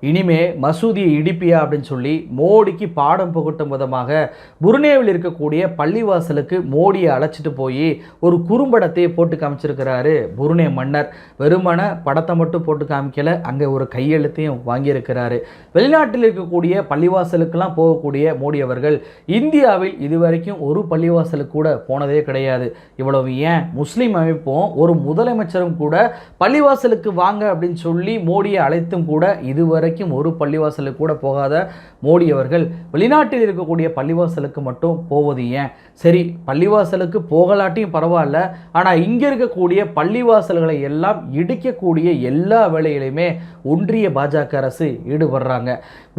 இனிமே மசூதியை இடிப்பியா அப்படின்னு சொல்லி மோடிக்கு பாடம் புகட்டும் விதமாக புருனேவில் இருக்கக்கூடிய பள்ளிவாசலுக்கு மோடியை அழைச்சிட்டு போய் ஒரு குறும்படத்தை போட்டு காமிச்சிருக்கிறாரு புருனே மன்னர். வெறுமன படத்தை மட்டும் போட்டு காமிக்கல அங்கே ஒரு கையெழுத்தையும் வாங்கியிருக்கிறாரு. வெளிநாட்டில் இருக்கக்கூடிய பள்ளிவாசலுக்கெல்லாம் போகக்கூடிய மோடி அவர்கள் இந்தியாவில் இதுவரைக்கும் ஒரு பள்ளிவாசலுக்கு கூட போனதே கிடையாது. இவ்வளவு ஏன்? முஸ்லீம் அமைப்பும் ஒரு முதலமைச்சரும் கூட பள்ளிவாசலுக்கு வாங்க அப்படின்னு சொல்லி மோடியை அழைத்தும் கூட இதுவரை வரைக்கும் ஒரு பள்ளிவாசலுக்கு கூட போகாத மோடி அவர்கள் வெளிநாட்டில் இருக்கக்கூடிய பள்ளிவாசலுக்கு மட்டும் போவது ஏன்? சரி பள்ளிவாசலுக்கு போகலாட்டியும் பரவாயில்ல. ஆனால் இங்கே இருக்கக்கூடிய பள்ளிவாசல்களை எல்லாம் இடிக்கக்கூடிய எல்லா வேலையிலையுமே ஒன்றிய பாஜக அரசு ஈடுபடுறாங்க.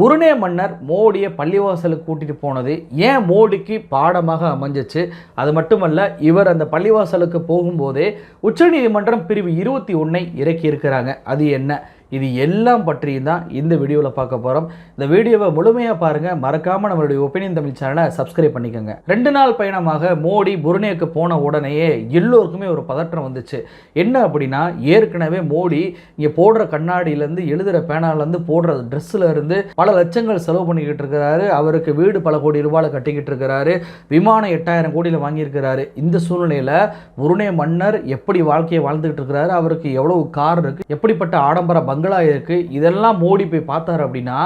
உருணே மன்னர் மோடியை பள்ளிவாசலுக்கு கூட்டிட்டு போனது ஏன் மோடிக்கு பாடமாக அமைஞ்சிச்சு? அது மட்டுமல்ல இவர் அந்த பள்ளிவாசலுக்கு போகும்போதே உச்சநீதிமன்றம் பிரிவு இருபத்தி ஒன்றை இறக்கி இருக்கிறாங்க அது என்ன? இது எல்லாம் பற்றியும் தான் இந்த வீடியோவில் பார்க்க போகிறோம் இந்த வீடியோவை முழுமையாக பாருங்கள் மறக்காமல் நம்மளுடைய ஒப்பீனியன் தமிழ் சேனலை சப்ஸ்கிரைப் பண்ணிக்கோங்க. ரெண்டு நாள் பயணமாக மோடி புருனேக்கு போன உடனேயே எல்லோருக்குமே ஒரு பதற்றம் வந்துச்சு. என்ன அப்படின்னா ஏற்கனவே மோடி இங்கே போடுற கண்ணாடியிலேருந்து எழுதுகிற பேனாலேருந்து போடுற ட்ரெஸ்ஸில் இருந்து பல லட்சங்கள் செலவு பண்ணிக்கிட்டு இருக்கிறாரு. அவருக்கு வீடு பல கோடி ரூபாயில் கட்டிக்கிட்டு இருக்கிறாரு. விமானம் எட்டாயிரம் கோடியில் வாங்கியிருக்கிறாரு. இந்த சூழ்நிலையில் புருனே மன்னர் எப்படி வாழ்க்கையை வாழ்ந்துகிட்டு இருக்கிறாரு? அவருக்கு எவ்வளவு கார் இருக்குது எப்படிப்பட்ட ஆடம்பர பங்களா இருக்குது இதெல்லாம் மோடி போய் பார்த்தாரு அப்படின்னா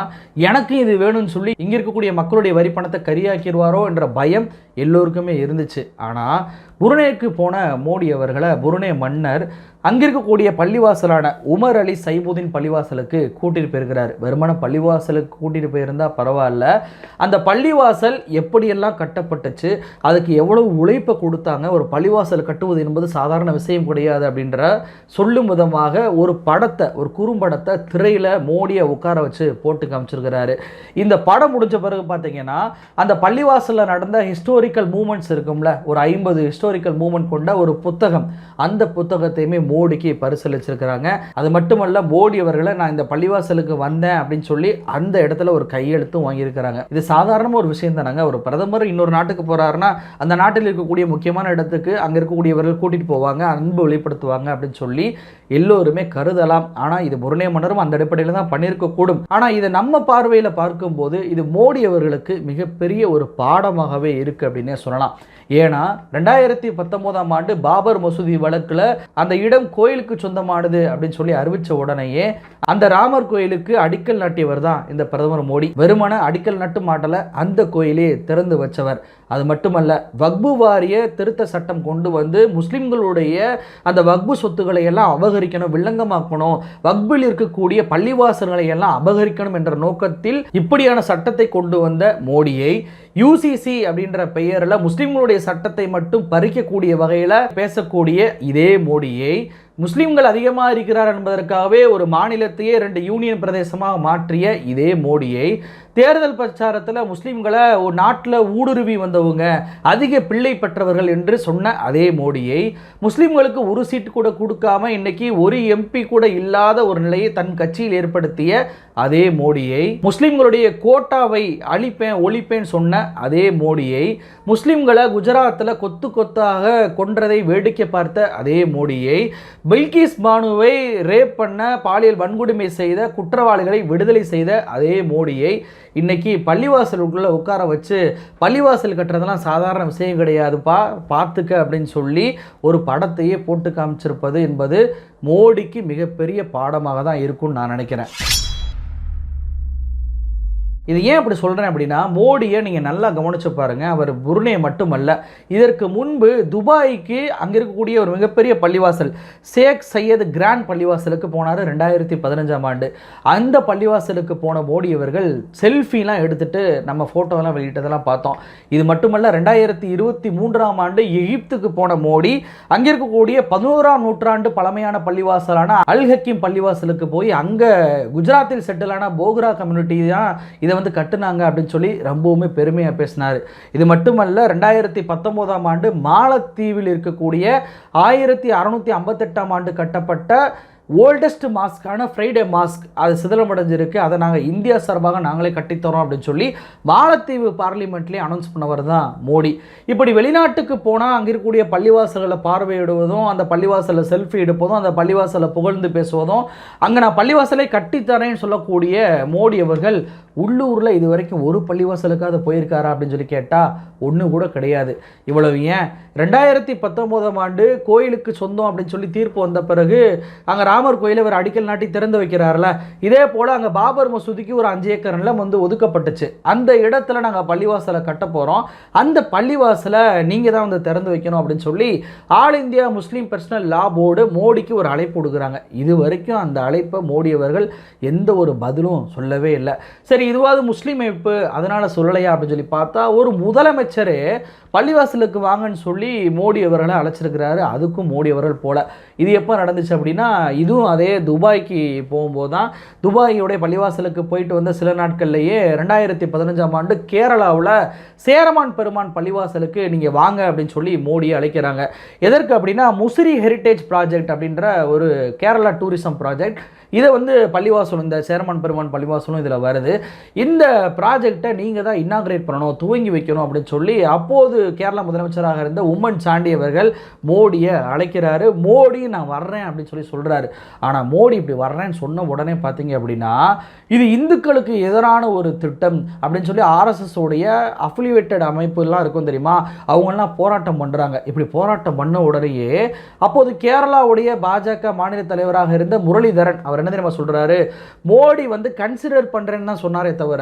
எனக்கும் இது வேணும்னு சொல்லி இங்கே இருக்கக்கூடிய மக்களுடைய வரி பணத்தை கரியாக்கிடுவாரோ என்ற பயம் எல்லோருக்குமே இருந்துச்சு. ஆனால் புருனேக்கு போன மோடி அவர்களை புருனே மன்னர் அங்கே இருக்கக்கூடிய பள்ளிவாசலான உமர் அலி சைபுதீன் பள்ளிவாசலுக்கு கூட்டிட்டு போயிருக்கிறார். வெறுமன பள்ளிவாசலுக்கு கூட்டிட்டு போயிருந்தா பரவாயில்ல. அந்த பள்ளிவாசல் எப்படியெல்லாம் கட்டப்பட்டுச்சு அதுக்கு எவ்வளவு உழைப்பை கொடுத்தாங்க ஒரு பள்ளிவாசல் கட்டுவது என்பது சாதாரண விஷயம் கிடையாது அப்படின்ற சொல்லும் விதமாக ஒரு படத்தை ஒரு குறும்படத்தை திரையில் மோடியை உட்கார வச்சு போட்டு காமிச்சிருக்கிறாரு. இந்த படம் முடிஞ்ச பிறகு பார்த்தீங்கன்னா அந்த பள்ளிவாசலில் நடந்த ஹிஸ்டோரிக்கல் மூமெண்ட்ஸ் இருக்கும்ல ஒரு ஐம்பது ஹிஸ்டோரிக்கல் மூமெண்ட் கொண்ட ஒரு புத்தகம் அந்த புத்தகத்தையுமே மோடிக்கு பரிசளிச்சிருக்கிறாங்க. அது மட்டுமல்ல மோடி அவர்களை நான் இந்த பள்ளிவாசலுக்கு வந்தேன் அப்படின்னு சொல்லி அந்த இடத்துல ஒரு கையெழுத்தும் வாங்கியிருக்கிறாங்க. இது சாதாரண ஒரு விஷயம் தானங்க. ஒரு பிரதமர் இன்னொரு நாட்டுக்கு போறாருன்னா அந்த நாட்டில் இருக்கக்கூடிய முக்கியமான இடத்துக்கு அங்கே இருக்கக்கூடியவர்கள் கூட்டிட்டு போவாங்க அன்பு வெளிப்படுத்துவாங்க அப்படின்னு சொல்லி எல்லோருமே கருதலாம். ஆனால் இது முருனே மன்னரும் அந்த அடிப்படையில் தான் பண்ணியிருக்க கூடும் ஆனால் இதை நம்ம பார்வையில் பார்க்கும்போது இது மோடி அவர்களுக்கு மிகப்பெரிய ஒரு பாடமாகவே இருக்கு அப்படின்னே சொல்லலாம். ஏன்னா ரெண்டாயிரத்தி பத்தொன்பதாம் ஆண்டு பாபர் மசூதி வழக்கில் அந்த இடம் கோயிலுக்கு சொந்தமானது அப்படின்னு சொல்லி அறிவித்த உடனேயே அந்த ராமர் கோயிலுக்கு அடிக்கல் நாட்டியவர் தான் இந்த பிரதமர் மோடி. வெறுமன அடிக்கல் நட்டு மாட்டலை அந்த கோயிலே திறந்து வச்சவர். அது மட்டுமல்ல வக்பு வாரிய திருத்த சட்டம் கொண்டு வந்து முஸ்லிம்களுடைய அந்த வக்பு சொத்துக்களை எல்லாம் அபகரிக்கணும் வில்லங்கமாக்கணும் வக்பில் இருக்கக்கூடிய பள்ளிவாசல்களை எல்லாம் அபகரிக்கணும் என்ற நோக்கத்தில் இப்படியான சட்டத்தை கொண்டு வந்த மோடியை யூசிசி அப்படின்ற பெயரில் முஸ்லிம்களுடைய சட்டத்தை மட்டும் பறிக்கக்கூடிய வகையில் பேசக்கூடிய இதே மோடியை முஸ்லீம்கள் அதிகமாக இருக்கிறார் என்பதற்காகவே ஒரு மாநிலத்தையே ரெண்டு யூனியன் பிரதேசமாக மாற்றிய இதே மோடியை. தேர்தல் பிரச்சாரத்தில் முஸ்லீம்களை ஒரு நாட்டில் ஊடுருவி வந்தவங்க அதிக பிள்ளை பெற்றவர்கள் என்று சொன்ன அதே மோடியை முஸ்லீம்களுக்கு ஒரு சீட்டு கூட கொடுக்காம இன்னைக்கு ஒரு எம்பி கூட இல்லாத ஒரு நிலையை தன் கட்சியில் ஏற்படுத்திய அதே மோடியை முஸ்லீம்களுடைய கோட்டாவை அழிப்பேன் ஒழிப்பேன் சொன்ன அதே மோடியை முஸ்லீம்களை குஜராத்தில் கொத்து கொத்தாக கொன்றதை வேடிக்கை பார்த்த அதே மோடியை பில்கிஸ் பானுவை ரேப் பண்ண பாலியல் வன்கொடுமை செய்த குற்றவாளிகளை விடுதலை செய்த அதே மோடியை இன்னைக்கு பள்ளிவாசலுக்குள்ளே உட்கார வச்சு பள்ளிவாசல் கட்டுறதெல்லாம் சாதாரண விஷயம் கிடையாதுப்பா பார்த்துக்க அப்படின்னு சொல்லி ஒரு படத்தையே போட்டு காமிச்சிருப்பது என்பது மோடிக்கு மிகப்பெரிய பாடமாக தான் இருக்கும்னு நான் நினைக்கிறேன். இது ஏன் அப்படி சொல்கிறேன் அப்படின்னா மோடியை நீங்கள் நல்லா கவனித்து பாருங்கள் அவர் புருனே மட்டுமல்ல இதற்கு முன்பு துபாய்க்கு அங்கே இருக்கக்கூடிய ஒரு மிகப்பெரிய பள்ளிவாசல் ஷேக் சையத் கிராண்ட் பள்ளிவாசலுக்கு போனார் ரெண்டாயிரத்தி பதினஞ்சாம் ஆண்டு. அந்த பள்ளிவாசலுக்கு போன மோடி அவர்கள் செல்ஃபிலாம் எடுத்துகிட்டு நம்ம ஃபோட்டோலாம் வெளியிட்டதெல்லாம் பார்த்தோம். இது மட்டுமல்ல ரெண்டாயிரத்தி இருபத்தி மூன்றாம் ஆண்டு எகிப்துக்கு போன மோடி அங்கே இருக்கக்கூடிய பதினோராம் நூற்றாண்டு பழமையான பள்ளிவாசலான அல் ஹக்கீம் பள்ளிவாசலுக்கு போய் அங்கே குஜராத்தில் செட்டிலான போக்ரா கம்யூனிட்டி தான் இதை வந்து கட்டுனாங்க அப்படின்னு சொல்லி ரொம்பவுமே பெருமையாக பேசினார். இது மட்டுமல்ல ரெண்டாயிரத்தி பத்தொம்போதாம் ஆண்டு மாலத்தீவில் இருக்கக்கூடிய ஆயிரத்தி அறநூற்றி ஐம்பத்தெட்டாம் ஆண்டு கட்டப்பட்ட ஓல்டஸ்ட் மாஸ்க்கான ஃப்ரைடே மாஸ்க் அது சிதிலமடைஞ்சிருக்கு. அதை நாங்கள் இந்தியா சார்பாக நாங்களே கட்டித்தரோம் அப்படின்னு சொல்லி மாலத்தீவு பார்லிமெண்ட்லேயே அனௌன்ஸ் பண்ணவர் தான் மோடி. இப்படி வெளிநாட்டுக்கு போனால் அங்கே இருக்கக்கூடிய பள்ளிவாசல்களை பார்வையிடுவதும் அந்த பள்ளிவாசலில் செல்ஃபி எடுப்பதும் அந்த பள்ளிவாசலை புகழ்ந்து பேசுவதும் அங்கே நான் பள்ளிவாசலை கட்டித்தரேன்னு சொல்லக்கூடிய மோடி அவர்கள் உள்ளூரில் இது வரைக்கும் ஒரு பள்ளிவாசலுக்காவது போயிருக்காரா அப்படின்னு சொல்லி கேட்டால் ஒன்று கூட கிடையாது. இவ்வளவு ஏன்? ரெண்டாயிரத்தி பத்தொம்போதாம் ஆண்டு கோயிலுக்கு சொந்தம் அப்படின்னு சொல்லி தீர்ப்பு வந்த பிறகு அங்கே ராமர் கோயிலை இவர் அடிக்கல் நாட்டி திறந்து வைக்கிறார்ல. இதே போல் அங்கே பாபர் மசூதிக்கு ஒரு அஞ்சு ஏக்கர் நிலம் வந்து ஒதுக்கப்பட்டுச்சு. அந்த இடத்துல நாங்கள் பள்ளிவாசலை கட்ட போகிறோம் அந்த பள்ளிவாசலை நீங்கள் தான் வந்து திறந்து வைக்கணும் அப்படின்னு சொல்லி all India Muslim personal law board மோடிக்கு ஒரு அழைப்பு கொடுக்குறாங்க. இது வரைக்கும் அந்த அழைப்பை மோடி அவர்கள் எந்த ஒரு பதிலும் சொல்லவே இல்லை. சரி இதுவாவது முஸ்லீம் அமைப்பு அதனால் சொல்லலையா அப்படின்னு சொல்லி பார்த்தா ஒரு முதலமைச்சரே பள்ளிவாசலுக்கு வாங்கன்னு சொல்லி மோடி அவர்களை அழைச்சிருக்கிறாரு. அதுக்கும் மோடி அவர்கள் போல. இது எப்போ நடந்துச்சு அப்படின்னா இதுவும் அதே துபாய்க்கு போகும்போது தான் துபாயோடைய பள்ளிவாசலுக்கு போயிட்டு வந்த சில நாட்கள்லேயே ரெண்டாயிரத்தி பதினஞ்சாம் ஆண்டு கேரளாவில் சேரமான் பெருமான் பள்ளிவாசலுக்கு நீங்கள் வாங்க அப்படின்னு சொல்லி மோடியை அழைக்கிறாங்க. எதற்கு அப்படின்னா முசிறி ஹெரிட்டேஜ் ப்ராஜெக்ட் அப்படின்ற ஒரு கேரளா டூரிசம் ப்ராஜெக்ட். இதை வந்து பள்ளிவாசல் இந்த சேரமான் பெருமான் பள்ளிவாசலும் இதில் வருது. இந்த ப்ராஜெக்டை நீங்கள் தான் இன்னாகிரேட் பண்ணணும் துவங்கி வைக்கணும் அப்படின்னு சொல்லி அப்போது கேரளா முதலமைச்சராக இருந்த உம்மன் சாண்டி அவர்கள் மோடியை அழைக்கிறாரு. மோடி நான் வர்றேன் அப்படின்னு சொல்லி சொல்கிறாரு ஆனால் மோடி இப்படி வர்றேன்னு சொன்ன உடனே பார்த்தீங்க அப்படின்னா இது இந்துக்களுக்கு எதிரான ஒரு திட்டம் அப்படின்னு சொல்லி ஆர்எஸ்எஸ் உடைய அஃபிலிவேட்டட் அமைப்புலாம் இருக்கும் தெரியுமா? அவங்கெல்லாம் போராட்டம் பண்ணுறாங்க இப்படி போராட்டம் பண்ண உடனேயே அப்போது கேரளாவுடைய பாஜக மாநில தலைவராக இருந்த முரளிதரன் அவர் என்ன தெரியுமா சொல்கிறாரு மோடி வந்து கன்சிடர் பண்ணுறேன்னு தான் சொன்னாரே தவிர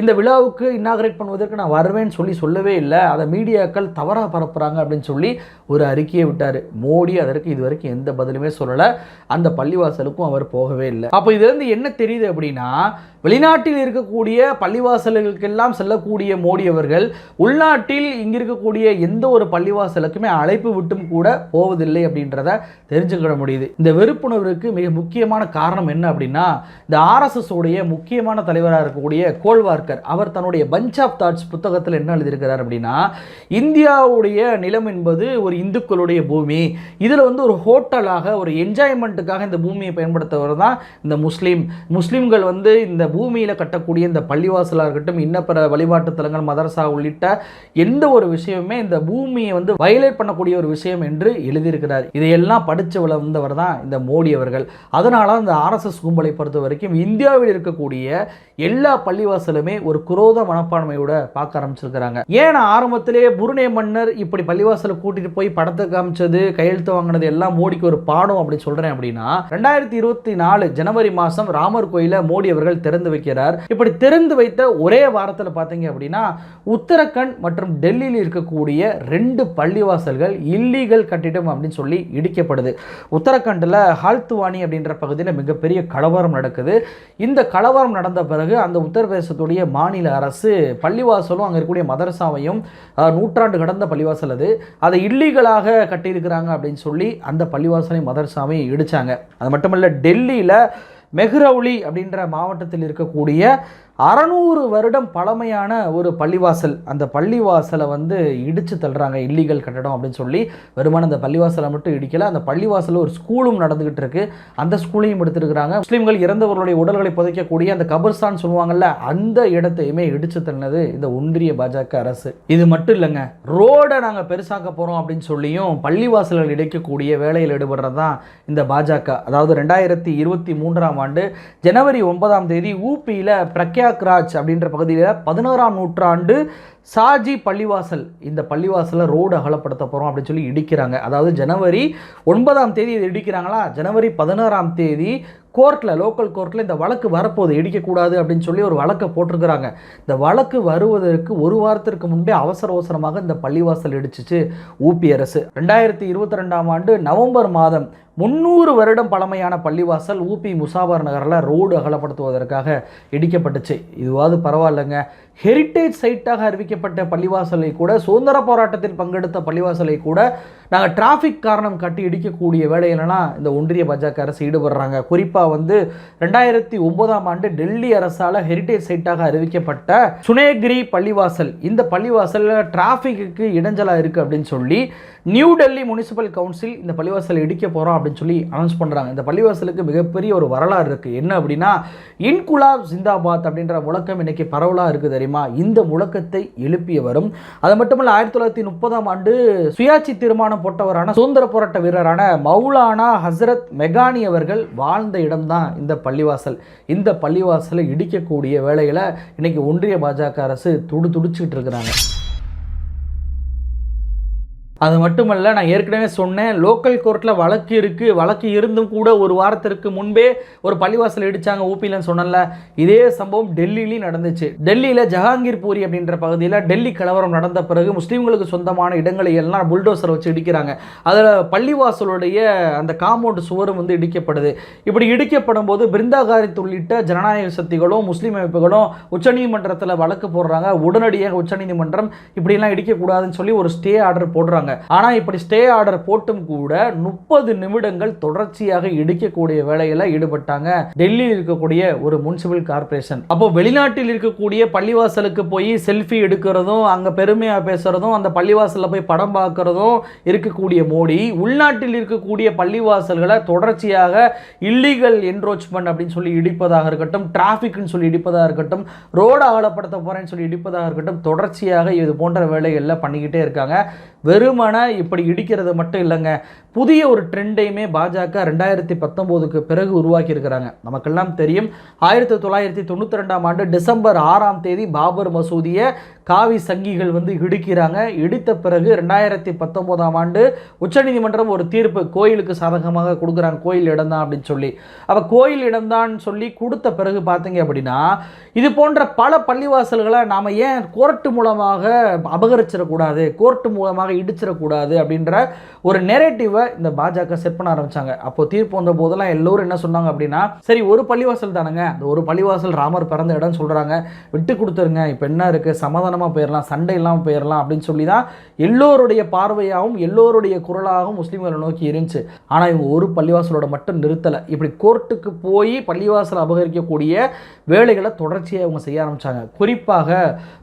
இந்த விழாவுக்கு இன்னாகரேட் பண்ணுவதற்கு நான் வருவேன்னு சொல்லி சொல்லவே இல்லை. அதை மீடியாக்கள் தவறாக பரப்புகிறாங்க அப்படின்னு சொல்லி ஒரு அறிக்கையை விட்டார். மோடி அதற்கு இது வரைக்கும் எந்த பதிலுமே சொல்லலை. அந்த பள்ளிவாசலுக்கும் அவர் போகவே இல்லை. அப்போ இதுலேருந்து என்ன தெரியுது அப்படின்னா வெளிநாட்டில் இருக்கக்கூடிய பள்ளிவாசல்களுக்கெல்லாம் செல்லக்கூடிய மோடி அவர்கள் உள்நாட்டில் இங்கே இருக்கக்கூடிய எந்த ஒரு பள்ளிவாசலுக்குமே அழைப்பு விட்டும் கூட போவதில்லை அப்படின்றத தெரிஞ்சுக்கிட முடியுது. இந்த வெறுப்புணர்வுக்கு மிக முக்கியமான காரணம் என்ன அப்படின்னா இந்த ஆர்எஸ்எஸ் உடைய முக்கியமான தலைவராக இருக்கக்கூடிய கோல்வார்க்கர் அவர் தன்னுடைய பஞ்ச் ஆஃப் தாட்ஸ் புத்தகத்தில் என்ன எழுதியிருக்கிறார் அப்படின்னா இந்தியாவுடைய நிலம் என்பது ஒரு இந்துக்களுடைய பூமி. இதில் வந்து ஒரு ஹோட்டலாக ஒரு என்ஜாய்மெண்ட்டுக்காக இந்த பூமியை பயன்படுத்துவர் தான் இந்த முஸ்லீம். முஸ்லீம்கள் வந்து இந்த பூமியில் கட்டக்கூடிய இந்த பள்ளிவாசலாக இருக்கட்டும் இன்னப்பிற வழிபாட்டு தலங்கள் மதரசா உள்ளிட்ட எந்த ஒரு விஷயமுமே இந்த பூமியை வந்து வயலேட் பண்ணக்கூடிய ஒரு விஷயம் என்று எழுதியிருக்கிறார். இதையெல்லாம் படித்து வளர்ந்தவர் தான் இந்த மோடி அவர்கள். அதனால இந்த ஆர்எஸ்எஸ் கும்பலை பொறுத்த வரைக்கும் இந்தியாவில் இருக்கக்கூடிய எல்லா பள்ளிவாசலுமே ஒரு குரோத மனப்பான்மையோட பார்க்க ஆரம்பிச்சிருக்கிறாங்க. ஏன்னா ஆரம்பத்திலே புருனே மன்னர் இப்படி பள்ளிவாசலை கூட்டிட்டு போய் படத்தை காமிச்சது கையெழுத்து வாங்கினது எல்லாம் மோடிக்கு ஒரு பாடம் அப்படி சொல்றேன் அப்படின்னா ரெண்டாயிரத்தி இருபத்தி நாலு ஜனவரி மாதம் ராமர் கோயிலை மோடி அவர்கள் திறந்து வைக்கிறார். இப்படி திறந்து வைத்த ஒரே வாரத்தில் பார்த்தீங்க அப்படின்னா உத்தரகண்ட் மற்றும் டெல்லியில் இருக்கக்கூடிய ரெண்டு பள்ளிவாசல்கள் இல்லீகல் கட்டிடம் அப்படின்னு சொல்லி இடிக்கப்படுது. உத்தரகண்டில் ஹால்துவானி அப்படின்ற பகுதியில் மிகப்பெரிய கலவரம் நடக்குது. இந்த கலவரம் நடந்த பிறகு அந்த உத்தரப்பிரதேசத்துடைய மாநில அரசு பள்ளிவாசலும் அங்கே இருக்கக்கூடிய மதரசாவையும் நூற்றாண்டு கடந்த பள்ளிவாசல் அது. அதை இல்லீகலாக கட்டியிருக்கிறாங்க அப்படின்னு சொல்லி அந்த பள்ளிவாசலையும் மதரசாவையும் இடிச்சாங்க. அது மட்டுமல்ல டெல்லியில் மெஹ்ரவுலி அப்படின்ற மாவட்டத்தில் இருக்கக்கூடிய அறநூறு வருடம் பழமையான ஒரு பள்ளிவாசல். அந்த பள்ளிவாசலை வந்து இடித்து தள்ளுறாங்க இல்லீகல் கட்டடம் அப்படின்னு சொல்லி. வெறுமனே அந்த பள்ளிவாசலை மட்டும் இடிக்கல. அந்த பள்ளிவாசலில் ஒரு ஸ்கூலும் நடந்துகிட்டு இருக்கு. அந்த ஸ்கூலையும் எடுத்துருக்கிறாங்க. முஸ்லீம்கள் இறந்தவர்களுடைய உடல்களை புதைக்கக்கூடிய அந்த கபர்ஸ்தான் சொல்லுவாங்கல்ல அந்த இடத்தையுமே இடித்து தள்ளினது இந்த ஒன்றிய பாஜக அரசு. இது மட்டும் இல்லைங்க ரோடை நாங்கள் பெருசாக்க போகிறோம் அப்படின்னு சொல்லியும் பள்ளிவாசல்கள் இடைக்கக்கூடிய வேலையில் ஈடுபடுறது தான் இந்த பாஜக. அதாவது ரெண்டாயிரத்தி இருபத்தி மூன்றாம் ஆண்டு ஜனவரி ஒன்பதாம் தேதி ஊபியில் பிரக்யாக்ராஜ் அப்படின்ற பகுதியில் பதினோராம் நூற்றாண்டு சாஜி பள்ளிவாசல். இந்த பள்ளிவாசலை ரோடு அகலப்படுத்த போகிறோம் அப்படின்னு சொல்லி இடிக்கிறாங்க. அதாவது ஜனவரி ஒன்பதாம் தேதி இது இடிக்கிறாங்களா? ஜனவரி பதினாறாம் தேதி கோர்ட்டில் லோக்கல் கோர்ட்டில் இந்த வழக்கு வரப்போகுது இடிக்கக்கூடாது அப்படின்னு சொல்லி ஒரு வழக்கை போட்டிருக்கிறாங்க. இந்த வழக்கு வருவதற்கு ஒரு வாரத்திற்கு முன்பே அவசர அவசரமாக இந்த பள்ளிவாசல் இடிச்சிச்சு ஊபி அரசு. ரெண்டாயிரத்தி இருபத்தி ரெண்டாம் ஆண்டு நவம்பர் மாதம் முந்நூறு வருடம் பழமையான பள்ளிவாசல் ஊபி முசாபர் நகரில் ரோடு அகலப்படுத்துவதற்காக இடிக்கப்பட்டுச்சு. இதுவாது பரவாயில்லைங்க. ஹெரிட்டேஜ் சைட்டாக அறிவிக்கப்பட்ட பள்ளிவாசலை கூட சுதந்திர போராட்டத்தில் பங்கெடுத்த பள்ளிவாசலை கூட நாங்கள் டிராஃபிக் காரணம் கட்டி இடிக்கக்கூடிய வேலையிலலாம் இந்த ஒன்றிய பாஜக அரசு ஈடுபடுறாங்க. குறிப்பாக வந்து ரெண்டாயிரத்தி ஒன்பதாம் ஆண்டு டெல்லி அரசால் ஹெரிட்டேஜ் சைட்டாக அறிவிக்கப்பட்ட சுனேகிரி பள்ளிவாசல். இந்த பள்ளிவாசலில் டிராஃபிக்கு இடைஞ்சலாக இருக்குது அப்படின்னு சொல்லி நியூ டெல்லி முனிசிபல் கவுன்சில் இந்த பள்ளிவாசல் இடிக்க போகிறோம் அப்படின்னு சொல்லி அனௌன்ஸ் பண்ணுறாங்க இந்த பள்ளிவாசலுக்கு மிகப்பெரிய ஒரு வரலாறு இருக்குது என்ன அப்படின்னா இன்குலாப் ஜிந்தாபாத் அப்படின்ற முழக்கம் இன்றைக்கி பரவலாக இருக்குது. தெரியுமா? இந்த முழக்கத்தை எழுப்பியவரும் அது மட்டுமல்ல ஆயிரத்தி தொள்ளாயிரத்தி முப்பதாம் ஆண்டு சுயாட்சி தீர்மானம் போட்டவரான சுதந்திர போராட்ட வீரரான மௌலானா ஹசரத் மெகானி அவர்கள் வாழ்ந்த இடம்தான் இந்த பள்ளிவாசல். இந்த பள்ளிவாசலை இடிக்கக்கூடிய வேலையில் இன்னைக்கு ஒன்றிய பாஜக அரசு துடு துடிச்சிட்டு இருக்கிறாங்க. அது மட்டுமல்ல நான் ஏற்கனவே சொன்னேன் லோக்கல் கோர்ட்டில் வழக்கு இருக்குது வழக்கு இருந்தும் கூட ஒரு வாரத்திற்கு முன்பே ஒரு பள்ளிவாசல் இடித்தாங்க ஊப்பிலன்னு சொன்னல இதே சம்பவம் டெல்லியிலையும் நடந்துச்சு. டெல்லியில் ஜஹாங்கீர் பூரி அப்படின்ற பகுதியில் டெல்லி கலவரம் நடந்த பிறகு முஸ்லீம்களுக்கு சொந்தமான இடங்களை எல்லாம் புல்டோசர் வச்சு இடிக்கிறாங்க. அதில் பள்ளிவாசலுடைய அந்த காம்பவுண்ட் சுவரும் வந்து இடிக்கப்படுது. இப்படி இடிக்கப்படும் போது பிருந்தாகாரித் உள்ளிட்ட ஜனநாயக சக்திகளும் முஸ்லீம் அமைப்புகளும் உச்சநீதிமன்றத்தில் வழக்கு போடுறாங்க. உடனடியாக உச்சநீதிமன்றம் இப்படிலாம் இடிக்கக்கூடாதுன்னு சொல்லி ஒரு ஸ்டே ஆர்டர் போடுறாங்க. ஆனால் இப்படி ஸ்டே ஆர்டர் போட்டும் கூட முப்பது நிமிடங்கள் தொடர்ச்சியாக இடிக்கக்கூடிய வேலையில் ஈடுபட்டாங்க. டெல்லியில் இருக்கக்கூடிய ஒரு முனிசிபல் கார்பரேஷன் அப்போ வெளிநாட்டில் இருக்கக்கூடிய பள்ளிவாசலுக்கு போய் செல்ஃபி எடுக்கிறதும் அங்கே பெருமையாக பேசுறதும் அந்த பள்ளிவாசலில் போய் படம் பார்க்கறதும் இருக்கக்கூடிய மோடி உள்நாட்டில் இருக்கக்கூடிய பள்ளிவாசல்களை தொடர்ச்சியாக இல்லீகல் என்ரோச்மெண்ட் அப்படின்னு சொல்லி இடிப்பதாக இருக்கட்டும் டிராஃபிக்னு சொல்லி இடிப்பதாக இருக்கட்டும் ரோடு அகலப்படுத்த போகிறேன்னு சொல்லி இடிப்பதாக இருக்கட்டும் தொடர்ச்சியாக இது போன்ற வேலைகளில் பண்ணிக்கிட்டே இருக்காங்க. வெறும் வெறுமன இப்படி இடிக்கிறது மட்டும் இல்லைங்க. புதிய ஒரு ட்ரெண்டையுமே பாஜக ரெண்டாயிரத்தி பத்தொம்போதுக்கு பிறகு உருவாக்கி இருக்கிறாங்க. நமக்கெல்லாம் தெரியும் ஆயிரத்தி தொள்ளாயிரத்தி தொண்ணூற்றி ரெண்டாம் ஆண்டு டிசம்பர் ஆறாம் தேதி பாபர் மசூதியை காவி சங்கிகள் வந்து இடிக்கிறாங்க. இடித்த பிறகு ரெண்டாயிரத்தி பத்தொம்போதாம் ஆண்டு உச்சநீதிமன்றம் ஒரு தீர்ப்பு கோயிலுக்கு சாதகமாக கொடுக்குறாங்க. கோயில் இடம்தான் அப்படின்னு சொல்லி. அப்போ கோயில் இடம்தான் சொல்லி கொடுத்த பிறகு பார்த்தீங்க அப்படின்னா இது போன்ற பல பள்ளிவாசல்களை நாம் ஏன் கோர்ட்டு மூலமாக அபகரிச்சிடக்கூடாது கோர்ட்டு மூலமாக இடிச்சிடக்கூடாது அப்படின்ற ஒரு நெரேட்டிவை இந்த பாஜக செட் பண்ண ஆரம்பித்தாங்க அப்போ தீர்ப்பு வந்த போதெல்லாம் எல்லோரும் என்ன சொன்னாங்க அப்படின்னா சரி ஒரு பள்ளிவாசல் தானுங்க. அந்த ஒரு பள்ளிவாசல் ராமர் பிறந்த இடம்னு சொல்கிறாங்க விட்டு கொடுத்துருங்க. இப்போ என்ன இருக்குது சமாதானமாக போயிடலாம் சண்டை இல்லாமல் போயிடலாம் அப்படின்னு சொல்லி தான் எல்லோருடைய பார்வையாகவும் எல்லோருடைய குரலாகவும் முஸ்லீம்களை நோக்கி இருந்துச்சு ஆனால் இவங்க ஒரு பள்ளிவாசலோட மட்டும் நிறுத்தலை. இப்படி கோர்ட்டுக்கு போய் பள்ளிவாசலை அபகரிக்கக்கூடிய வேலைகளை தொடர்ச்சியாக அவங்க செய்ய ஆரம்பித்தாங்க குறிப்பாக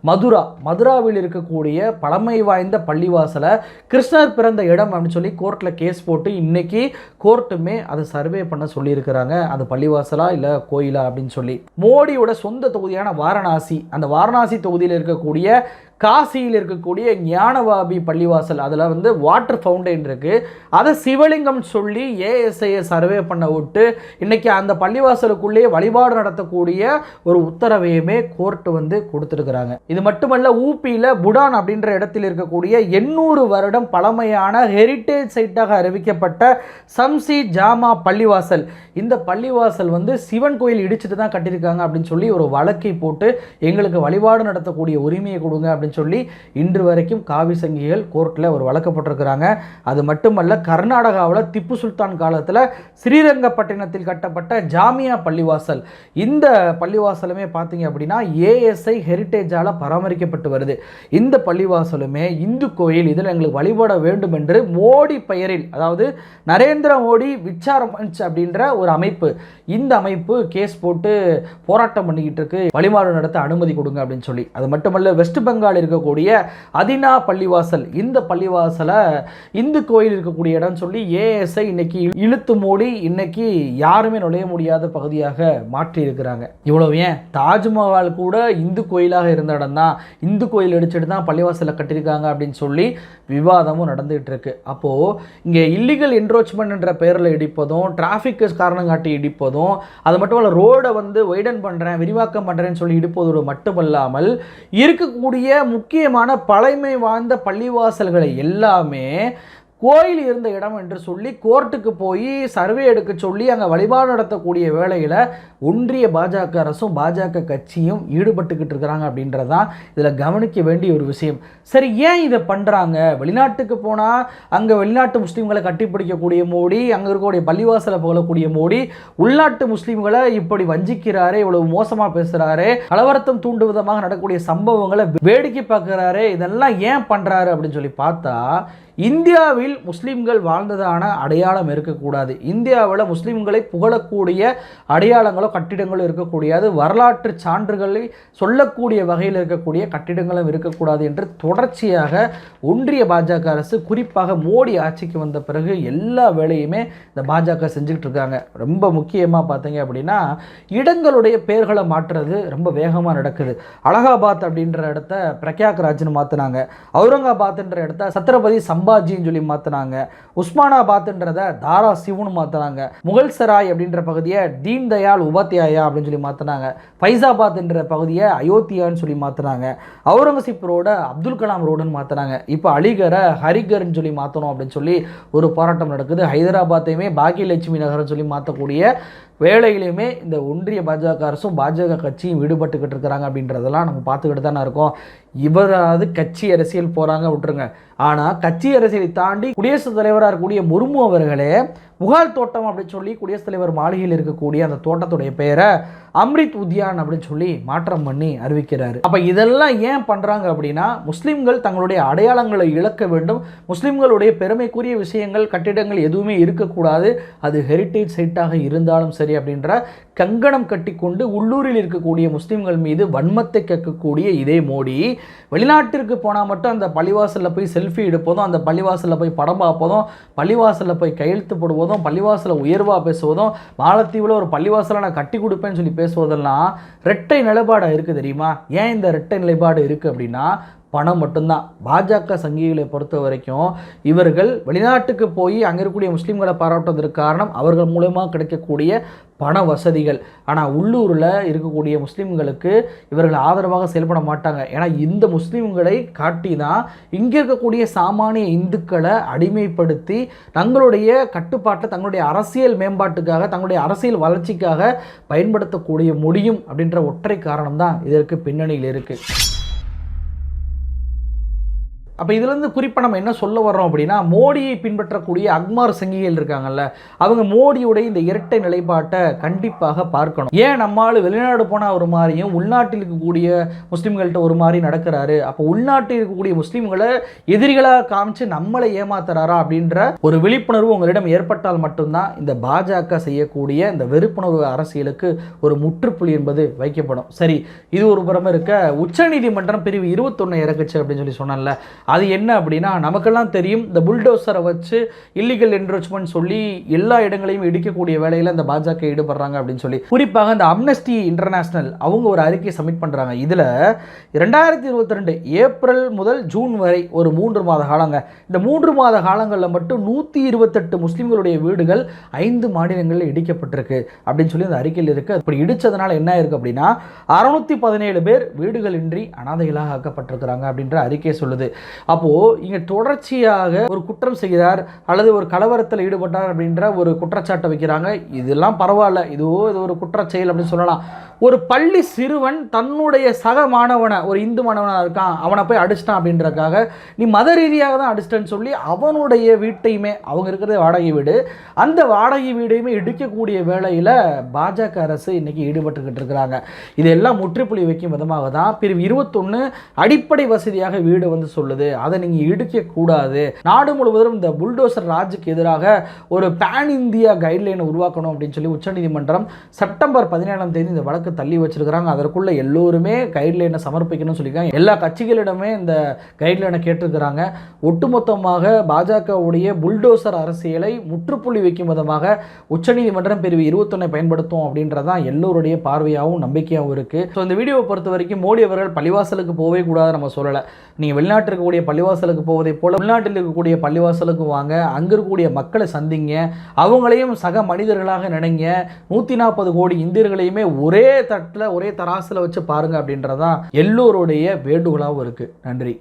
மதுரா மதுராவில் இருக்கக்கூடிய பழமை வாய்ந்த பள்ளிவாசலை கிருஷ்ணர் பிறந்த இடம் அப்படின்னு சொல்லி கோர்ட்டில் கேஸ் போட்டு இன்னைக்கு கோர்ட்டுமே அதை சர்வே பண்ண சொல்லியிருக்கிறாங்க. அது பள்ளிவாசலா இல்லை கோயிலா அப்படின்னு சொல்லி. மோடியோட சொந்த தொகுதியான வாரணாசி அந்த வாரணாசி தொகுதியில் இருக்கக்கூடிய இருக்கக்கூடிய காசியில் இருக்கக்கூடிய ஞானவாபி பள்ளிவாசல். அதில் வந்து வாட்டர் ஃபவுண்டைன் இருக்குது அதை சிவலிங்கம் சொல்லி ஏஎஸ்ஐயை சர்வே பண்ண விட்டு இன்றைக்கி அந்த பள்ளிவாசலுக்குள்ளேயே வழிபாடு நடத்தக்கூடிய ஒரு உத்தரவையுமே கோர்ட்டு வந்து கொடுத்துருக்குறாங்க. இது மட்டுமல்ல ஊபியில் புடான் அப்படின்ற இடத்தில் இருக்கக்கூடிய எண்ணூறு வருடம் பழமையான ஹெரிட்டேஜ் சைட்டாக அறிவிக்கப்பட்ட சம்சி ஜாமா பள்ளிவாசல். இந்த பள்ளிவாசல் வந்து சிவன் கோயில் இடிச்சிட்டு தான் கட்டியிருக்காங்க அப்படின்னு சொல்லி ஒரு வழக்கை போட்டு எங்களுக்கு வழிபாடு நடத்தக்கூடிய உரிமையை கொடுங்க அப்படின்னு அப்படின்னு சொல்லி இன்று வரைக்கும் காவி சங்கிகள் கோர்ட்டில் ஒரு வழக்கப்பட்டிருக்கிறாங்க. அது மட்டுமல்ல கர்நாடகாவில் திப்பு சுல்தான் காலத்தில் ஸ்ரீரங்கப்பட்டினத்தில் கட்டப்பட்ட ஜாமியா பள்ளிவாசல். இந்த பள்ளிவாசலுமே பார்த்தீங்க அப்படின்னா ஏஎஸ்ஐ ஹெரிட்டேஜால் பராமரிக்கப்பட்டு வருது. இந்த பள்ளிவாசலுமே இந்து கோயில் இதில் எங்களுக்கு வழிபட வேண்டும் என்று மோடி பெயரில் அதாவது நரேந்திர மோடி விச்சாரம் அப்படின்ற ஒரு அமைப்பு இந்த அமைப்பு கேஸ் போட்டு போராட்டம் பண்ணிக்கிட்டு இருக்கு. வழிபாடு நடத்த அனுமதி கொடுங்க அப்படின்னு சொல்லி. அது மட்டுமல்ல வெஸ்ட் பெங்கால் இருக்கக்கூடிய அதினா பள்ளிவாசல். இந்த பள்ளிவாசலை இந்து கோயில் இருக்கக்கூடிய இடம் சொல்லி ஏஎஸ்ஐ இன்னைக்கு இழுத்து மூடி இன்னைக்கு யாருமே நுழைய முடியாத பகுதியாக மாற்றி இருக்கிறாங்க இவ்வளவு ஏன்? தாஜ்மஹால் கூட இந்து கோயிலாக இருந்த இடம் தான் இந்து கோயில் அடிச்சுட்டு தான் பள்ளிவாசலை கட்டியிருக்காங்க அப்படின்னு சொல்லி விவாதமும் நடந்துகிட்டு இருக்கு. அப்போது இங்கே இல்லீகல் என்ரோச்மெண்ட் என்ற பெயரில் இடிப்பதும் டிராஃபிக் காரணம் காட்டி இடிப்பதும் அது மட்டும் இல்லை ரோடை வந்து வைடன் பண்ணுறேன் விரிவாக்கம் பண்ணுறேன்னு சொல்லி இடிப்பதோடு மட்டுமல்லாமல் இருக்கக்கூடிய முக்கியமான பழமை வாய்ந்த பள்ளிவாசல்களை எல்லாமே கோயில் இருந்த இடம் என்று சொல்லி கோர்ட்டுக்கு போய் சர்வே எடுக்க சொல்லி அங்கே வழிபாடு நடத்தக்கூடிய வேலையில் ஒன்றிய பாஜக அரசும் பாஜக கட்சியும் ஈடுபட்டுக்கிட்டு இருக்கிறாங்க அப்படின்றதான் இதில் கவனிக்க வேண்டிய ஒரு விஷயம். சரி ஏன் இதை பண்ணுறாங்க வெளிநாட்டுக்கு போனால் அங்கே வெளிநாட்டு முஸ்லீம்களை கட்டிப்பிடிக்கக்கூடிய மோடி அங்கே இருக்கக்கூடிய பள்ளிவாசலை போகக்கூடிய மோடி உள்நாட்டு முஸ்லீம்களை இப்படி வஞ்சிக்கிறாரே இவ்வளவு மோசமாக பேசுகிறாரே கலவரத்தம் தூண்டு விதமாக நடக்கக்கூடிய சம்பவங்களை வேடிக்கை பார்க்குறாரு இதெல்லாம் ஏன் பண்ணுறாரு அப்படின்னு சொல்லி பார்த்தா இந்தியாவில் முஸ்லீம்கள் வாழ்ந்ததான அடையாளம் இருக்கக்கூடாது. இந்தியாவில் முஸ்லீம்களை புகழக்கூடிய அடையாளங்களோ கட்டிடங்களோ இருக்கக்கூடியது வரலாற்று சான்றுகளை சொல்லக்கூடிய வகையில் இருக்கக்கூடிய கட்டிடங்களும் இருக்கக்கூடாது என்று தொடர்ச்சியாக ஒன்றிய பாஜக அரசு குறிப்பாக மோடி ஆட்சிக்கு வந்த பிறகு எல்லா வேலையுமே இந்த பாஜக செஞ்சுக்கிட்டு இருக்காங்க. ரொம்ப முக்கியமாக பார்த்தீங்க அப்படின்னா இடங்களுடைய பெயர்களை மாற்றுறது ரொம்ப வேகமாக நடக்குது. அலகாபாத் அப்படின்ற இடத்த பிரக்யாக்ராஜ்னு மாற்றினாங்க அவுரங்காபாத்ன்ற இடத்த சத்ரபதி சம்பாஜின்னு சொல்லி மாற்றினாங்க உஸ்மானாபாத்ன்றத தாரா சிவுன்னு மாற்றினாங்க முகல் சராய் அப்படின்ற பகுதியை தீன் தயாள் உபாத்யாயா அப்படின்னு சொல்லி மாற்றினாங்க ஃபைசாபாத்ன்ற பகுதியை அயோத்தியான்னு சொல்லி மாற்றினாங்க அவுரங்கசீப் ரோட அப்துல் கலாம் ரோடுன்னு மாற்றினாங்க இப்போ அலிகரை ஹரிகர்னு சொல்லி மாற்றணும் அப்படின்னு சொல்லி ஒரு போராட்டம் நடக்குது. ஹைதராபாத்தையுமே பாக்கியலட்சுமி நகர்னு சொல்லி மாற்றக்கூடிய வேலையிலையுமே இந்த ஒன்றிய பாஜக அரசும் பாஜக கட்சியும் ஈடுபட்டுக்கிட்டு இருக்கிறாங்க அப்படின்றதெல்லாம் நம்ம பார்த்துக்கிட்டு தானே இருக்கோம். இவராவது கட்சி அரசியல் போகிறாங்க விட்டுருங்க. ஆனால் கட்சி அரசியலை தாண்டி குடியரசுத் தலைவராக இருக்கக்கூடிய முர்மு அவர்களே புகார் தோட்டம் அப்படின்னு சொல்லி குடியரசுத் தலைவர் மாளிகையில் இருக்கக்கூடிய அந்த தோட்டத்துடைய பெயரை அம்ரித் உத்யான் அப்படின்னு சொல்லி மாற்றம் பண்ணி அறிவிக்கிறாரு. அப்போ இதெல்லாம் ஏன் பண்ணுறாங்க அப்படின்னா முஸ்லீம்கள் தங்களுடைய அடையாளங்களை இழக்க வேண்டும். முஸ்லீம்களுடைய பெருமைக்குரிய விஷயங்கள் கட்டிடங்கள் எதுவுமே இருக்கக்கூடாது. அது ஹெரிட்டேஜ் சைட்டாக இருந்தாலும் சரி அப்படின்ற கங்கணம் கட்டிக்கொண்டு உள்ளூரில் இருக்கக்கூடிய முஸ்லீம்கள் மீது வன்மத்தை கேட்கக்கூடிய இதே மோடி வெளிநாட்டிற்கு போனால் மட்டும் அந்த பள்ளிவாசலில் போய் செல்ஃபி எடுப்பதும் அந்த பள்ளிவாசலில் போய் படம் பார்ப்பதும் பள்ளிவாசலில் போய் கையெழுத்து போடுவதும் பள்ளிவாசலில் உயர்வாக பேசுவதும் மாலத்தீவில் ஒரு பள்ளிவாசலை நான் கட்டி கொடுப்பேன்னு சொல்லி பேசுவதெல்லாம் ரெட்டை நிலைப்பாடாக இருக்குது தெரியுமா? ஏன் இந்த ரெட்டை நிலைப்பாடு இருக்குது அப்படின்னா பணம் மட்டும்தான். பாஜக சங்கிகளை பொறுத்த வரைக்கும் இவர்கள் வெளிநாட்டுக்கு போய் அங்கே இருக்கக்கூடிய முஸ்லீம்களை பாராட்டுவதற்கு காரணம் அவர்கள் மூலமாக கிடைக்கக்கூடிய பண வசதிகள். ஆனால் உள்ளூரில் இருக்கக்கூடிய முஸ்லீம்களுக்கு இவர்கள் ஆதரவாக செயல்பட மாட்டாங்க. ஏன்னா இந்த முஸ்லீம்களை காட்டி தான் இங்கே இருக்கக்கூடிய சாமானிய இந்துக்களை அடிமைப்படுத்தி தங்களுடைய கட்டுப்பாட்டை தங்களுடைய அரசியல் மேம்பாட்டுக்காக தங்களுடைய அரசியல் வளர்ச்சிக்காக பயன்படுத்தக்கூடிய முடியும் அப்படின்ற ஒற்றை காரணம் தான் இதற்கு பின்னணியில் இருக்குது அப்போ இதுலேருந்து குறிப்பாக நம்ம என்ன சொல்ல வர்றோம் அப்படின்னா மோடியை பின்பற்றக்கூடிய அக்மார் சங்கிகள் இருக்காங்கல்ல அவங்க மோடியுடைய இந்த இரட்டை நிலைப்பாட்டை கண்டிப்பாக பார்க்கணும். ஏன் நம்மால் வெளிநாடு போனால் ஒரு மாதிரியும் உள்நாட்டில் இருக்கக்கூடிய முஸ்லீம்கள்கிட்ட ஒரு மாதிரி நடக்கிறாரு. அப்போ உள்நாட்டில் இருக்கக்கூடிய முஸ்லீம்களை எதிரிகளாக காமிச்சு நம்மளை ஏமாத்துறாரா அப்படின்ற ஒரு விழிப்புணர்வு உங்களிடம் ஏற்பட்டால் மட்டும்தான் இந்த பாஜக செய்யக்கூடிய இந்த வெறுப்புணர்வு அரசியலுக்கு ஒரு முற்றுப்புள்ளி என்பது வைக்கப்படும். சரி இது ஒரு புறம் இருக்க உச்சநீதிமன்றம் பிரிவு இருபத்தொன்னு இறக்குச்சு அப்படின்னு சொல்லி சொன்னேன்ல. அது என்ன அப்படின்னா நமக்கெல்லாம் தெரியும் இந்த புல்டோசரை வச்சு இல்லீகல் என்ரோச்மெண்ட் சொல்லி எல்லா இடங்களையும் இடிக்கக்கூடிய வேலையில் இந்த பாஜக ஈடுபடுறாங்க அப்படின்னு சொல்லி. குறிப்பாக இந்த அம்னஸ்டி இன்டர்நேஷனல் அவங்க ஒரு அறிக்கை சப்மிட் பண்ணுறாங்க இதில் ரெண்டாயிரத்தி இருபத்தி ரெண்டு ஏப்ரல் முதல் ஜூன் வரை ஒரு மூன்று மாத காலங்க. இந்த மூன்று மாத காலங்களில் மட்டும் நூற்றி இருபத்தெட்டு முஸ்லீம்களுடைய வீடுகள் ஐந்து மாநிலங்களில் இடிக்கப்பட்டிருக்கு அப்படின்னு சொல்லி அந்த அறிக்கையில் இருக்குது அப்படி இடித்ததுனால என்ன ஆயிருக்கு அப்படின்னா அறுநூத்தி பதினேழு பேர் வீடுகளின்றி அனாதைகளாக ஆக்கப்பட்டிருக்கிறாங்க அப்படின்ற அறிக்கை சொல்லுது. அப்போது இங்கே தொடர்ச்சியாக ஒரு குற்றம் செய்கிறார் அல்லது ஒரு கலவரத்தில் ஈடுபட்டார் அப்படின்ற ஒரு குற்றச்சாட்டை வைக்கிறாங்க. இதெல்லாம் பரவாயில்ல. இதுவோ இது ஒரு குற்றச்செயல் அப்படின்னு சொல்லலாம். ஒரு பள்ளி சிறுவன் தன்னுடைய சக மாணவனை ஒரு இந்து மாணவனாக இருக்கான் அவனை போய் அடிச்சிட்டான் அப்படின்றக்காக நீ மத ரீதியாக தான் அடிச்சிட்டேன்னு சொல்லி அவனுடைய வீட்டையுமே அவங்க இருக்கிறது வாடகை வீடு அந்த வாடகை வீடையுமே இடிக்கக்கூடிய வேலையில் பாஜக அரசு இன்னைக்கு ஈடுபட்டுக்கிட்டு இருக்கிறாங்க. இதெல்லாம் முற்றுப்புள்ளி வைக்கும் விதமாக தான் பிரிவு இருபத்தொன்று அடிப்படை வசதியாக வீடு வந்து சொல்லுது. அதை நீங்கள் இடிக்கக்கூடாது நாடு முழுவதும் இந்த புல்டோசர் ராஜுக்கு எதிராக ஒரு பேன் இந்தியா கைட்லைனை உருவாக்கணும் அப்படின்னு சொல்லி உச்சநீதிமன்றம் செப்டம்பர் பதினேழாம் தேதி இந்த வழக்கு தள்ளி வச்சிருக்கிறாங்க. அதற்குள்ள எல்லோருமே கைட்லைனை சமர்ப்பிக்கணும்னு சொல்லியிருக்காங்க. எல்லா கட்சிகளிடமே இந்த கைட்லைனை கேட்டிருக்கிறாங்க. ஒட்டுமொத்தமாக பாஜகவுடைய புல்டோசர் அரசியலை முற்றுப்புள்ளி வைக்கும் விதமாக உச்சநீதிமன்றம் பிரிவு இருபத்தொன்னை பயன்படுத்தும் அப்படின்றதான் எல்லோருடைய பார்வையாகவும் நம்பிக்கையாகவும் இருக்குது ஸோ இந்த வீடியோவை பொறுத்த வரைக்கும் மோடி அவர்கள் பழிவாசலுக்கு போகவே கூடாது நம்ம சொல்லலை. நீங்கள் வெளிநாட்டிற்கு இருக்கக்கூடிய பள்ளிவாசலுக்கு போவதை போல உள்நாட்டில் இருக்கக்கூடிய பள்ளிவாசலுக்கு வாங்க அங்கே இருக்கக்கூடிய மக்களை சந்திங்க. அவங்களையும் சக மனிதர்களாக நினைங்க. நூற்றி நாற்பது கோடி இந்தியர்களையுமே ஒரே தட்டில் ஒரே தராசில் வச்சு பாருங்க அப்படின்றதான் எல்லோருடைய வேண்டுகோளாகவும் இருக்குது நன்றி.